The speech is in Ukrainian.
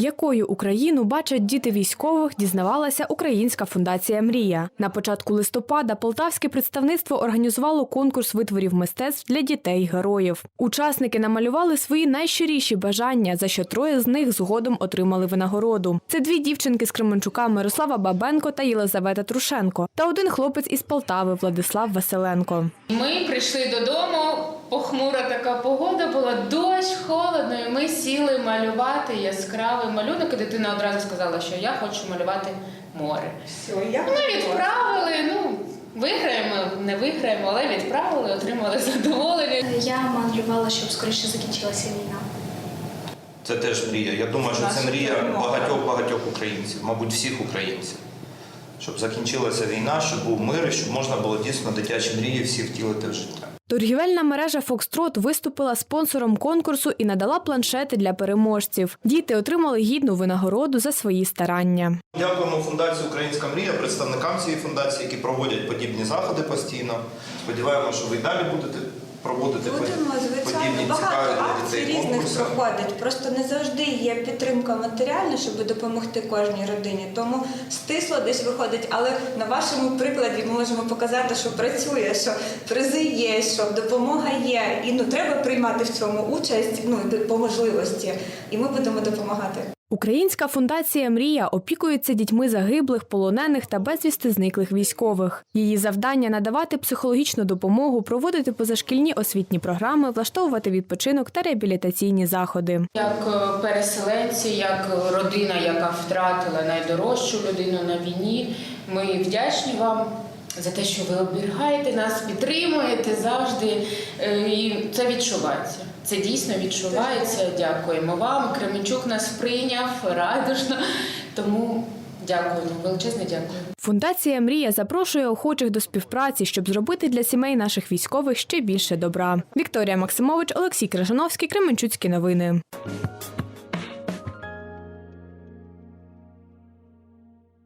Якою Україну бачать діти військових, дізнавалася Українська фундація Мрія. На початку листопада полтавське представництво організувало конкурс витворів мистецтв для дітей героїв. Учасники намалювали свої найщиріші бажання, за що троє з них згодом отримали винагороду. Це дві дівчинки з Кременчука Мирослава Бабенко та Єлизавета Трушенко, та один хлопець із Полтави Владислав Василенко. Ми прийшли додому, похмура така погода була, дощ, холодно, і ми сіли малювати яскравий малюнок, і дитина одразу сказала, що я хочу малювати море. Все, я Ми відправили, ну, виграємо, не виграємо, але відправили, отримали задоволення. Я малювала, щоб скоріше закінчилася війна. Це теж мрія. Я думаю, що це мрія багатьох багатьох українців, мабуть, всіх українців. Щоб закінчилася війна, щоб був мир, і щоб можна було дійсно дитячі мрії всі втілити в життя. Торгівельна мережа Фокстрот виступила спонсором конкурсу і надала планшети для переможців. Діти отримали гідну винагороду за свої старання. Дякуємо фундації Українська мрія, представникам цієї фундації, які проводять подібні заходи постійно. Сподіваємося, що ви й далі будете проводити Будемо, звичайно, подібні багато акцій різних проходить. Просто не завжди є підтримка матеріальна, щоб допомогти кожній родині. Тому стисло десь виходить, але на вашому прикладі ми можемо показати, що працює, що призи є, що допомога є. І ну треба приймати в цьому участь, ну по можливості, і ми будемо допомагати. Українська фундація Мрія опікується дітьми загиблих, полонених та безвісти зниклих військових. Її завдання надавати психологічну допомогу, проводити позашкільні освітні програми, влаштовувати відпочинок та реабілітаційні заходи. Як е, переселенці, як родина, яка втратила найдорожчу людину на війні, ми вдячні вам за те, що ви оберігаєте нас, підтримуєте завжди. Е, І це відчувається. Це дійсно відчувається. Дякуємо вам. Кременчук нас прийняв радужно. Тому дякуємо, величезне дякую. Фундація Мрія запрошує охочих до співпраці, щоб зробити для сімей наших військових ще більше добра. Вікторія Максимович, Олексій Крижановський, Кременчуцькі новини.